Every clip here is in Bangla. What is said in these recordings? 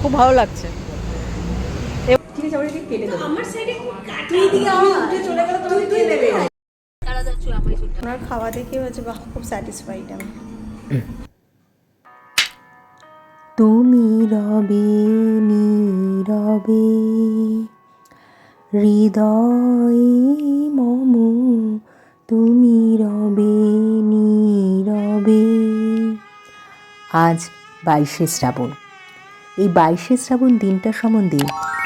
খুব ভালো লাগছে। ওনার খাওয়া দেখে হচ্ছে বাহ খুব স্যাটিসফাইড আমি। তুমি রবে নীরবে হৃদয়ে মম তুমি আজ বাইশে শ্রাবণ। এই বাইশে শ্রাবণ দিনটা সম্বন্ধে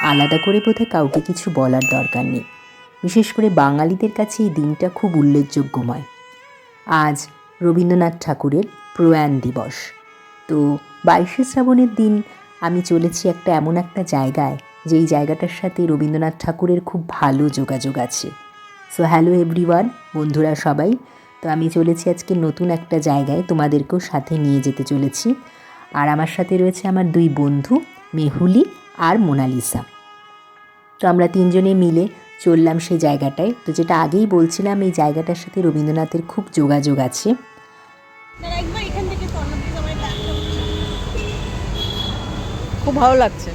আলাদা করে বোধহয় কাউকে কিছু বলার দরকার নেই। বিশেষ করে বাঙালিদের কাছে এই দিনটা খুব উল্লেখযোগ্যময়। আজ রবীন্দ্রনাথ ঠাকুরের প্রয়াণ দিবস। তো বাইশে শ্রাবণের দিন আমি চলেছি একটা এমন একটা জায়গায়, যেই জায়গাটার সাথে রবীন্দ্রনাথ ঠাকুরের খুব ভালো যোগাযোগ আছে। সো হ্যালো এভরিওয়ান বন্ধুরা সবাই। তো আমি চলেছি আজকে নতুন একটা জায়গায় তোমাদেরকেও সাথে নিয়ে যেতে চলেছি। আর আমার সাথে রয়েছে আমার দুই বন্ধু মেহুলি আর মোনালিসা। তো আমরা তিনজনে মিলে চললাম সেই জায়গাটায়। তো যেটা আগেই বলছিলাম এই জায়গাটার সাথে রবীন্দ্রনাথের খুব যোগাযোগ আছে। খুব ভালো লাগছে।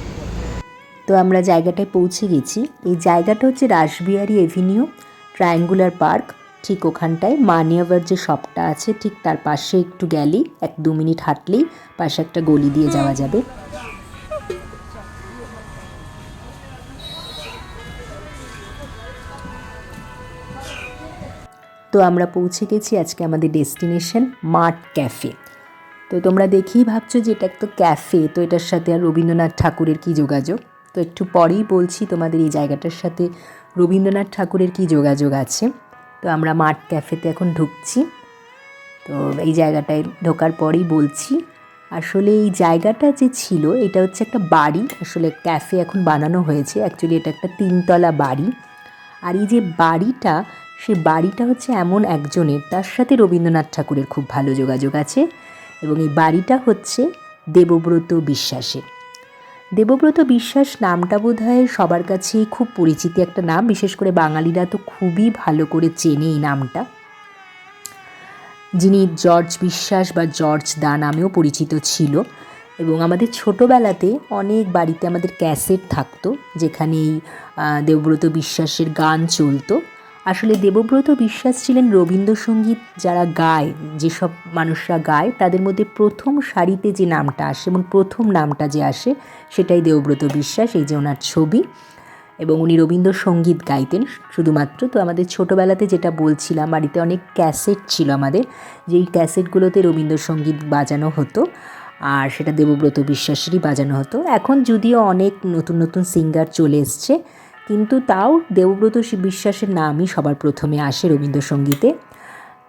তো আমরা জায়গাটায় পৌঁছে গেছি। এই জায়গাটা হচ্ছে রাসবিহারি এভিনিউ ট্রায়াঙ্গুলার পার্ক। ঠিক ওখানটায় মানিয়াভার যে শপটা আছে, ঠিক তার পাশে একটু গেলেই এক দু মিনিট হাঁটলেই পাশে একটা গলি দিয়ে যাওয়া যাবে। তো আমরা পৌঁছে গেছি আজকে আমাদের ডেস্টিনেশন মার্ট ক্যাফে। তো তোমরা দেখেই ভাবছ যে এটা একটা ক্যাফে, তো এটার সাথে আর রবীন্দ্রনাথ ঠাকুরের কী যোগাযোগ? তো একটু পরেই বলছি তোমাদের এই জায়গাটার সাথে রবীন্দ্রনাথ ঠাকুরের কী যোগাযোগ আছে। তো আমরা মাঠ ক্যাফেতে এখন ঢুকছি। তো এই জায়গাটায় ঢোকার পরেই বলছি, আসলে এই জায়গাটা যে ছিল, এটা হচ্ছে একটা বাড়ি। আসলে ক্যাফে এখন বানানো হয়েছে। অ্যাকচুয়ালি এটা একটা তিনতলা বাড়ি। আর এই যে বাড়িটা, সে বাড়িটা হচ্ছে এমন একজনের, তার সাথে রবীন্দ্রনাথ ঠাকুরের খুব ভালো যোগাযোগ আছে। এবং এই বাড়িটা হচ্ছে দেবব্রত বিশ্বাসের। দেবব্রত বিশ্বাস নামটা বোধ হয় সবার কাছেই খুব পরিচিত একটা নাম। বিশেষ করে বাঙালিরা তো খুবই ভালো করে চেনে এই নামটা। যিনি জর্জ বিশ্বাস বা জর্জ দা নামেও পরিচিত ছিল। এবং আমাদের ছোটোবেলাতে অনেক বাড়িতে আমাদের ক্যাসেট থাকতো যেখানে এই দেবব্রত বিশ্বাসের গান চলতো। আসলে দেবব্রত বিশ্বাস ছিলেন রবীন্দ্রসঙ্গীত যারা গায়, যেসব মানুষরা গায়, তাদের মধ্যে প্রথম সারিতে যে নামটা আসে, এবং প্রথম নামটা যে আসে, সেটাই দেবব্রত বিশ্বাস, এই যে ওনার ছবি। এবং উনি রবীন্দ্রসঙ্গীত গাইতেন শুধুমাত্র। তো আমাদের ছোটোবেলাতে যেটা বলছিলাম, বাড়িতে অনেক ক্যাসেট ছিল আমাদের, যেই ক্যাসেটগুলোতে রবীন্দ্রসঙ্গীত বাজানো হতো, আর সেটা দেবব্রত বিশ্বাসেরই বাজানো হতো। এখন যদিও অনেক নতুন নতুন সিঙ্গার চলে এসছে কিন্তু তাও দেবব্রত বিশ্বাসের নামই সবার প্রথমে আসে রবীন্দ্রসঙ্গীতে।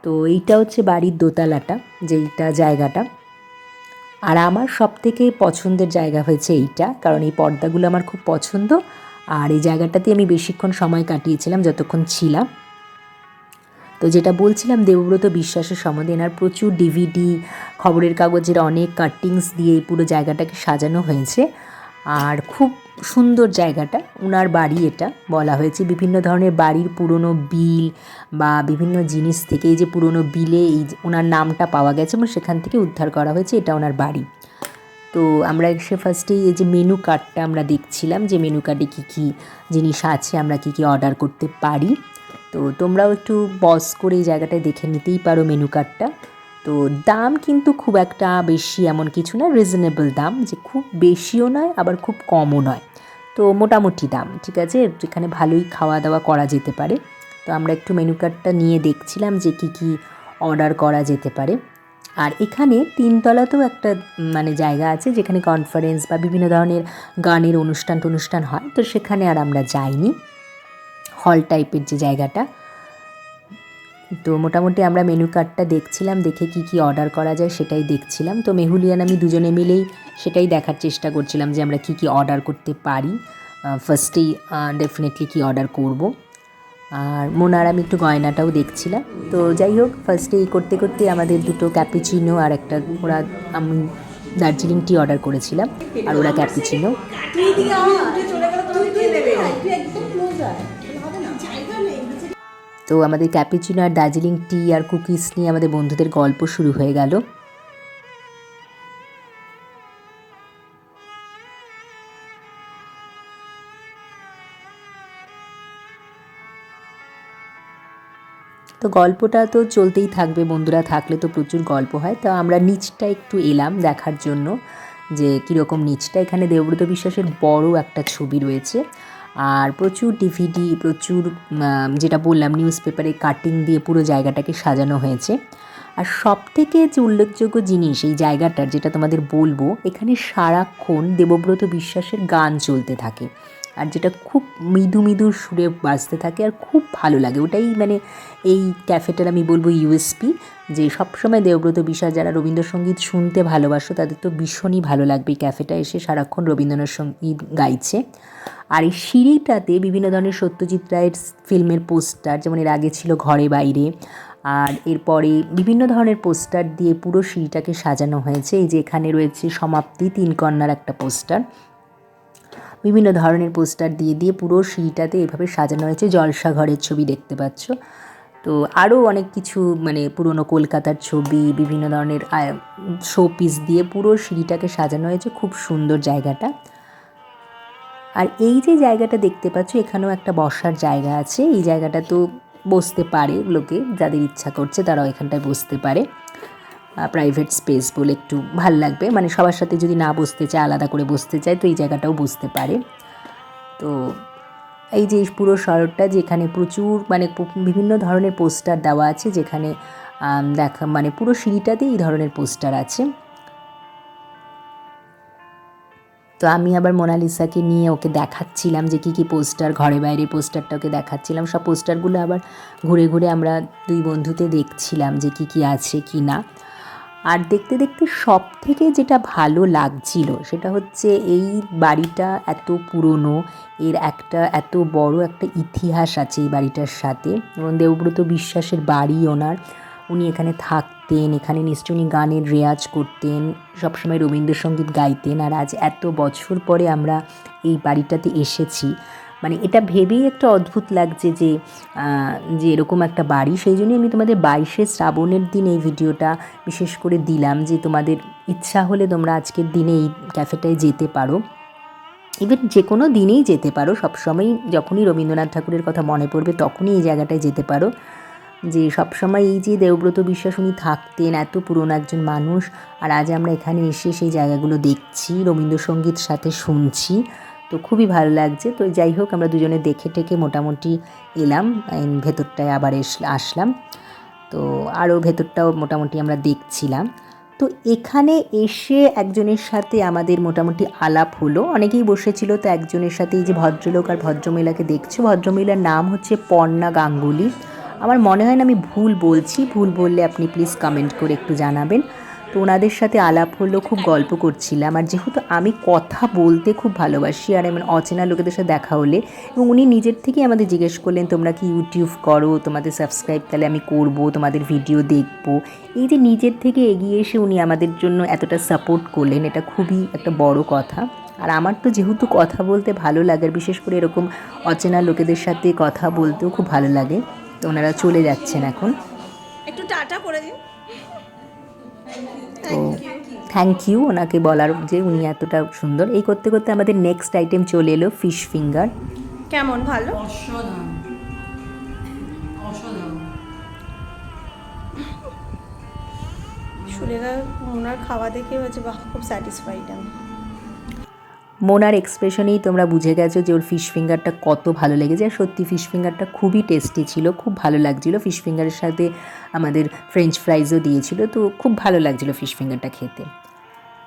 তো এইটা হচ্ছে বাড়ির দোতলাটা, যেইটা জায়গাটা। আর আমার সব থেকে পছন্দের জায়গা হয়েছে এইটা, কারণ এই পর্দাগুলো আমার খুব পছন্দ। আর এই জায়গাটাতে আমি বেশিক্ষণ সময় কাটিয়েছিলাম, যতক্ষণ ছিলাম। তো যেটা বলছিলাম, দেবব্রত বিশ্বাসের সম্বন্ধে এনার প্রচুর ডিভিডি, খবরের কাগজের অনেক কাটিংস দিয়ে এই পুরো জায়গাটাকে সাজানো হয়েছে। আর খুব সুন্দর জায়গাটা। ওনার বাড়ি এটা, বলা হয়েছে। বিভিন্ন ধরনের বাড়ির পুরনো বিল বা বিভিন্ন জিনিস থেকে এই যে পুরনো বিলে এই ওনার নামটা পাওয়া গেছে এবং সেখান থেকে উদ্ধার করা হয়েছে, এটা ওনার বাড়ি। তো আমরা এসে ফার্স্টেই এই যে মেনু কার্ডটা আমরা দেখছিলাম যে মেনু কার্ডে কী কী জিনিস আছে, আমরা কী কী অর্ডার করতে পারি। তো তোমরাও একটু বস করে এই জায়গাটায় দেখে নিতেই পারো মেনু কার্ডটা তো দাম কিন্তু খুব একটা বেশি এমন কিছু না রিজনেবল দাম যে খুব বেশিও নয়, আবার খুব কমও নয়। তো মোটামুটি দাম, ঠিক আছে? যেখানে ভালোই খাওয়া দাওয়া করা যেতে পারে। তো আমরা একটু মেনু কার্ডটা নিয়ে দেখছিলাম যে কী কী অর্ডার করা যেতে পারে। আর এখানে তিনতলাতেও একটা মানে জায়গা আছে যেখানে কনফারেন্স বা বিভিন্ন ধরনের গানের অনুষ্ঠান টনুষ্ঠান হয়। তো সেখানে আর আমরা যাইনি। হল টাইপের যে জায়গাটা তো মোটামুটি আমরা মেনু কার্ডটা দেখছিলাম, দেখে কি কি অর্ডার করা যায় সেটাই দেখছিলাম। তো মেহুলিয়ান আমি দুজনে মিলেই সেটাই দেখার চেষ্টা করছিলাম যে আমরা কি কি অর্ডার করতে পারি। ফার্স্টেই ডেফিনেটলি কি অর্ডার করব। আর মোনার আমি একটু গয়নাটাও দেখছিলাম। তো যাই হোক ফার্স্টে এই করতে করতে আমাদের দুটো ক্যাপিচিনো আর একটা, ওরা আমি দার্জিলিং টি অর্ডার করেছিলাম। আর ওরা ক্যাপিচিনো তো আমাদের ক্যাপিচিনো আর দার্জিলিং টি আর কুকিজ নিয়ে আমাদের বন্ধুদের গল্প শুরু হয়ে গেল। তো গল্পটা তো চলতেই থাকবে, বন্ধুরা থাকলে তো প্রচুর গল্প হয়। তো আমরা নিচটা একটু এলাম দেখার জন্য যে কীরকম নিচটা। এখানে দেবব্রত বিশ্বাসের বড় একটা ছবি রয়েছে। আর প্রচুর ডিভিডি প্রচুর যেটা বললাম নিউজ পেপারে কাটিং দিয়ে পুরো জায়গাটাকে সাজানো হয়েছে। আর সব থেকে যে উল্লেখযোগ্য জিনিস এই জায়গাটার, যেটা তোমাদের বলব, এখানে সারাক্ষণ দেবব্রত বিশ্বাসের গান চলতে থাকে। আর যেটা খুব মৃদু মৃদু সুরে বাজতে থাকে আর খুব ভালো লাগে। ওটাই মানে এই ক্যাফেটার আমি বলব ইউএসপি যে সবসময় দেবব্রত বিশ্বাস যারা রবীন্দ্রসঙ্গীত শুনতে ভালোবাসো, তাদের তো ভীষণই ভালো লাগবে এই ক্যাফেটা এসে সারাক্ষণ রবীন্দ্রনাথ সংগীত গাইছে। আর এই সিঁড়িটাতে বিভিন্ন ধরনের সত্যজিৎ রায়ের ফিল্মের পোস্টার, যেমন এর আগে ছিল ঘরে বাইরে, আর এরপরে বিভিন্ন ধরনের পোস্টার দিয়ে পুরো সিঁড়িটাকে সাজানো হয়েছে। এই যে এখানে রয়েছে সমাপ্তি, তিন কন্যার একটা পোস্টার। বিভিন্ন ধরনের পোস্টার দিয়ে দিয়ে পুরো সিঁড়িটাতে এভাবে সাজানো হয়েছে। জলসা ঘরের ছবি দেখতে পাচ্ছ। তো আরও অনেক কিছু মানে পুরনো কলকাতার ছবি, বিভিন্ন ধরনের শো পিস দিয়ে পুরো সিঁড়িটাকে সাজানো হয়েছে খুব সুন্দর জায়গাটা। আর এই যে জায়গাটা দেখতে পাচ্ছ, এখানেও একটা বসার জায়গা আছে। এই জায়গাটা তো বসতে পারে লোকে, যাদের ইচ্ছা করছে তারাও এখানটায় বসতে পারে। প্রাইভেট স্পেস বলে একটু ভালো লাগবে। মানে সবার সাথে যদি না বসতে চায়, আলাদা করে বসতে চায়, তো এই জায়গাটাও বসতে পারে। তো এই যে পুরো শহরটা যেখানে প্রচুর মানে বিভিন্ন ধরনের পোস্টার দেওয়া আছে, যেখানে দেখা মানে পুরো সিঁড়িটাতে এই ধরনের পোস্টার আছে। তো আমি আবার মোনালিসাকে নিয়ে ওকে দেখাচ্ছিলাম যে কী কী পোস্টার ঘরে বাইরে পোস্টারটা ওকে দেখাচ্ছিলাম। সব পোস্টারগুলো আবার ঘুরে ঘুরে আমরা দুই বন্ধুতে দেখছিলাম যে কী কী আছে কি না। আর দেখতে দেখতে সব থেকে যেটা ভালো লাগছিল সেটা হচ্ছে এই বাড়িটা এত পুরনো, এর একটা এত বড় একটা ইতিহাস আছে এই বাড়িটার সাথে। এবং দেবব্রত বিশ্বাসের বাড়ি ওনার। উনি এখানে থাকতেন, এখানে নিশ্চয় উনি গানের রেয়াজ করতেন, সবসময় রবীন্দ্রসঙ্গীত গাইতেন। আর আজ এত বছর পরে আমরা এই বাড়িটাতে এসেছি। মানে এটা ভেবেই একটা অদ্ভুত লাগছে যে যে এরকম একটা বাড়ি। সেই জন্যই আমি তোমাদের বাইশে শ্রাবণের দিন এই ভিডিওটা বিশেষ করে দিলাম যে তোমাদের ইচ্ছা হলে তোমরা আজকের দিনে এই ক্যাফেটায় যেতে পারো। ইভেন যে কোনো দিনেই যেতে পারো। সবসময়ই যখনই রবীন্দ্রনাথ ঠাকুরের কথা মনে পড়বে, তখনই এই জায়গাটায় যেতে পারো। যে সবসময় এই যে দেবব্রত বিশ্বাস উনি থাকতেন, এত পুরনো একজন মানুষ, আর আজ আমরা এখানে এসে সেই জায়গাগুলো দেখছি, রবীন্দ্রসঙ্গীত সাথে শুনছি। তো খুবই ভালো লাগছে। তো যাই হোক, আমরা দুজনে দেখে টেকে মোটামুটি এলাম ভেতরটায় আবার আসলাম। তো আরও ভেতরটাও মোটামুটি আমরা দেখছিলাম। তো এখানে এসে একজনের সাথে আমাদের মোটামুটি আলাপ হলো। অনেকেই বসেছিল, তো একজনের সাথে এই যে ভদ্রলোক আর ভদ্রমহিলাকে দেখছ, ভদ্রমহিলার নাম হচ্ছে পর্ণা গাঙ্গুলি। আমার মনে হয় না আমি ভুল বলছি, ভুল বললে আপনি প্লিজ কমেন্ট করে একটু জানাবেন। তো ওনাদের সাথে আলাপ হলো, খুব গল্প করছিলাম। আর যেহেতু আমি কথা বলতে খুব ভালোবাসি, আর এমন অচেনা লোকেদের সাথে দেখা হলে, এবং উনি নিজের থেকেই আমাদের জিজ্ঞেস করলেন, তোমরা কি ইউটিউব করো? তোমাদের সাবস্ক্রাইব তাহলে আমি করব, তোমাদের ভিডিও দেখব? এই যে নিজের থেকে এগিয়ে এসে উনি আমাদের জন্য এতটা সাপোর্ট করলেন, এটা খুবই একটা বড় কথা। আর আমার তো যেহেতু কথা বলতে ভালো লাগে বিশেষ করে এরকম অচেনা লোকেদের সাথে কথা বলতেও খুব ভালো লাগে, তো ওনারা চলে যাচ্ছেন এখন। একটু টাটা করে দিন। তো থ্যাংক ইউ ওনাকে বলার যে উনি এতটা সুন্দর। এই করতে করতে আমাদের নেক্সট আইটেম চলে এলো ফিশ ফিঙ্গার কেমন ভালো? অসাধারণ। ওনার খাওয়া দেখে হচ্ছে বাহ খুব স্যাটিসফাইড আমি। মোনার এক্সপ্রেশনেই তোমরা বুঝে গেছো যে ওর ফিশ ফিঙ্গারটা কত ভালো লেগেছে। আর সত্যি ফিশ ফিঙ্গারটা খুবই টেস্টি ছিল, খুব ভালো লাগছিল। ফিশ ফিঙ্গারের সাথে আমাদের ফ্রেঞ্চ ফ্রাইজও দিয়েছিল, তো খুব ভালো লাগছিল ফিশ ফিঙ্গারটা খেতে।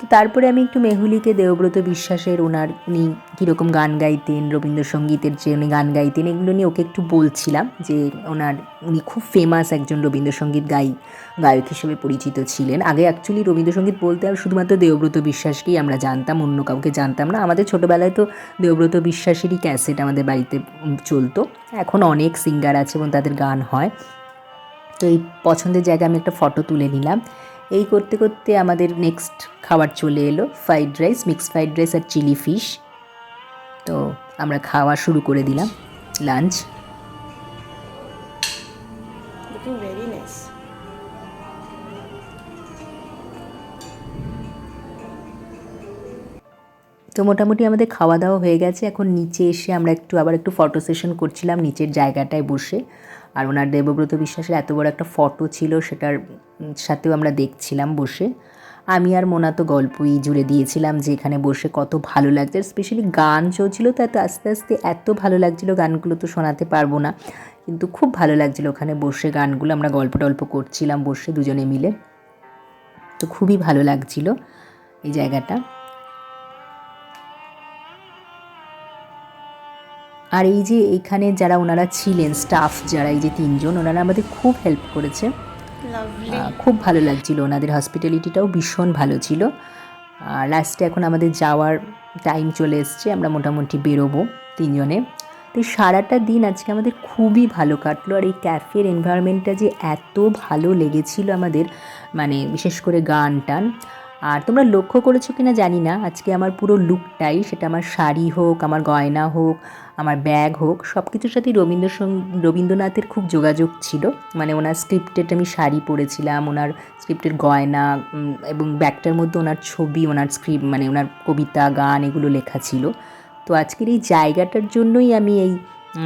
তো তারপরে আমি একটু মেহুলিকে দেবব্রত বিশ্বাসের ওনার, উনি কীরকম গান গাইতেন, রবীন্দ্রসঙ্গীতের যে উনি গান গাইতেন, এগুলো নিয়ে ওকে একটু বলছিলাম যে ওনার, উনি খুব ফেমাস একজন রবীন্দ্রসঙ্গীত গাই, গায়ক হিসেবে পরিচিত ছিলেন। আগে অ্যাকচুয়ালি রবীন্দ্রসঙ্গীত বলতে আর শুধুমাত্র দেবব্রত বিশ্বাসকেই আমরা জানতাম, অন্য কাউকে জানতাম না। আমাদের ছোটোবেলায় তো দেবব্রত বিশ্বাসেরই ক্যাসেট আমাদের বাড়িতে চলতো। এখন অনেক সিঙ্গার আছে এবং তাদের গান হয়। তো এই পছন্দের জায়গায় আমি একটা ফটো তুলে নিলাম। এই করতে করতে আমাদের নেক্সট খাবার চলে এলো fried rice mixed fried rice আর চিলি ফিশ তো আমরা খাওয়া শুরু করে দিলাম লাঞ্চ তো মোটামুটি আমাদের খাওয়া দাওয়া হয়ে গেছে। এখন নিচে এসে আমরা একটু, আবার একটু ফটো সেশন করছিলাম নিচের জায়গাটায় বসে। আর ওনার দেবব্রত বিশ্বাসের এত বড় একটা ফটো ছিল সেটার সাথেও আমরা দেখছিলাম বসে। আমি আর মোনা তো গল্পই জুড়ে দিয়েছিলাম যে এখানে বসে কত ভালো লাগছে। স্পেশালি গান চলছিল তো এত আস্তে আস্তে এত ভালো লাগছিল গানগুলো তো শোনাতে পারব না। কিন্তু খুব ভালো লাগছিল ওখানে বসে গানগুলো। আমরা গল্প টল্প করছিলাম বসে দুজনে মিলে। তো খুবই ভালো লাগছিল এই জায়গাটা। আর এই যে এইখানে যারা ওনারা ছিলেন স্টাফ যারা এই যে তিনজন ওনারা আমাদের খুব হেল্প করেছে। খুব ভালো লাগছিল। ওনাদের হসপিটালিটিটাও ভীষণ ভালো ছিল। আর লাস্টে এখন আমাদের যাওয়ার টাইম চলে এসছে। আমরা মোটামুটি বেরোবো তিনজনে। তো সারাটা দিন আজকে আমাদের খুবই ভালো কাটলো। আর এই ক্যাফের এনভায়রনমেন্টটা যে এত ভালো লেগেছিল আমাদের মানে বিশেষ করে গান টান আর তোমরা লক্ষ্য করেছ কিনা জানি না। আজকে আমার পুরো লুকটাই, সেটা আমার শাড়ি হোক, আমার গয়না হোক, আমার ব্যাগ হোক সব কিছুর সাথেই রবীন্দ্র রবীন্দ্রনাথের খুব যোগাযোগ ছিল। মানে ওনার স্ক্রিপ্টেড আমি শাড়ি পরেছিলাম, ওনার স্ক্রিপ্টের গয়না এবং ব্যাগটার মধ্যে ওনার ছবি, ওনার স্ক্রিপ্ট মানে ওনার কবিতা, গান এগুলো লেখা ছিল। তো আজকের এই জায়গাটার জন্যই আমি এই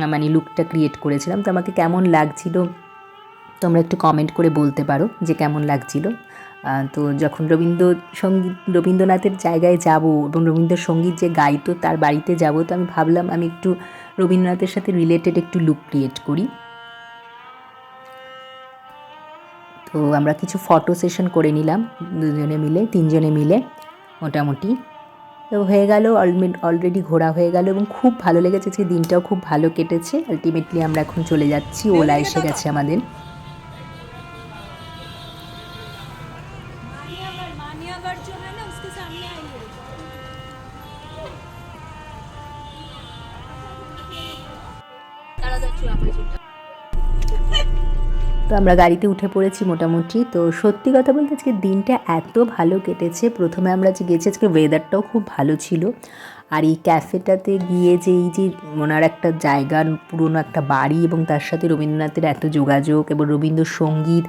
মানে লুকটা ক্রিয়েট করেছিলাম। তো আমাকে কেমন লাগছিল, তোমরা একটু কমেন্ট করে বলতে পারো যে কেমন লাগছিল। তো যখন রবীন্দ্র সংগীত রবীন্দ্রনাথের জায়গায় যাব এবং রবীন্দ্রসঙ্গীত যে গাইতো তার বাড়িতে যাব তো আমি ভাবলাম আমি একটু রবীন্দ্রনাথের সাথে রিলেটেড একটু লুক ক্রিয়েট করি। তো আমরা কিছু ফটো সেশন করে নিলাম দুজনে মিলে তিনজনে মিলে মোটামুটি। তো হয়ে গেল অলরেডি ঘোরা হয়ে গেল এবং খুব ভালো লেগেছে যে দিনটাও খুব ভালো কেটেছে। আলটিমেটলি আমরা এখন চলে যাচ্ছি ওলা এসে গেছে আমাদের। তো আমরা গাড়িতে উঠে পড়েছি মোটামুটি। তো সত্যি কথা বলতে আজকে দিনটা এত ভালো কেটেছে। প্রথমে আমরা যে গেছি, আজকে ওয়েদারটাও খুব ভালো ছিল। আর এই ক্যাফেটাতে গিয়ে যে এই যে ওনার একটা জায়গার পুরনো একটা বাড়ি এবং তার সাথে রবীন্দ্রনাথের এত যোগাযোগ এবং রবীন্দ্রসঙ্গীত,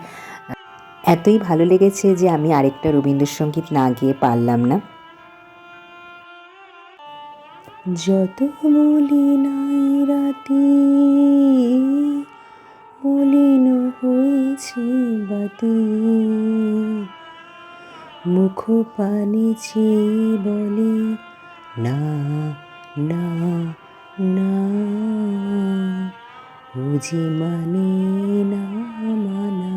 এতই ভালো লেগেছে যে আমি আরেকটা রবীন্দ্রসঙ্গীত না গিয়ে পারলাম না। যত বলি নাই রাতে বলি হয়েছে মুখ পানে চেয়ে বলে না না না। বুঝি মানে না মানা।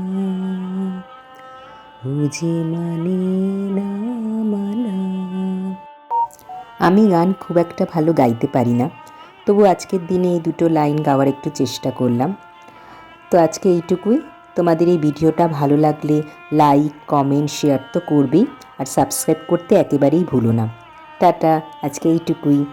বুঝি মানে না মানা। আমি গান খুব একটা ভালো গাইতে পারি না। তবু আজকের দিনে এই দুটো লাইন গাওয়ার একটু চেষ্টা করলাম। তো আজকে এইটুকুই। তোমাদের এই ভিডিওটা ভালো লাগলে লাইক, কমেন্ট, শেয়ার তো করবেই। আর সাবস্ক্রাইব করতে একেবারেই ভুলো না। টাটা, আজকে এইটুকুই।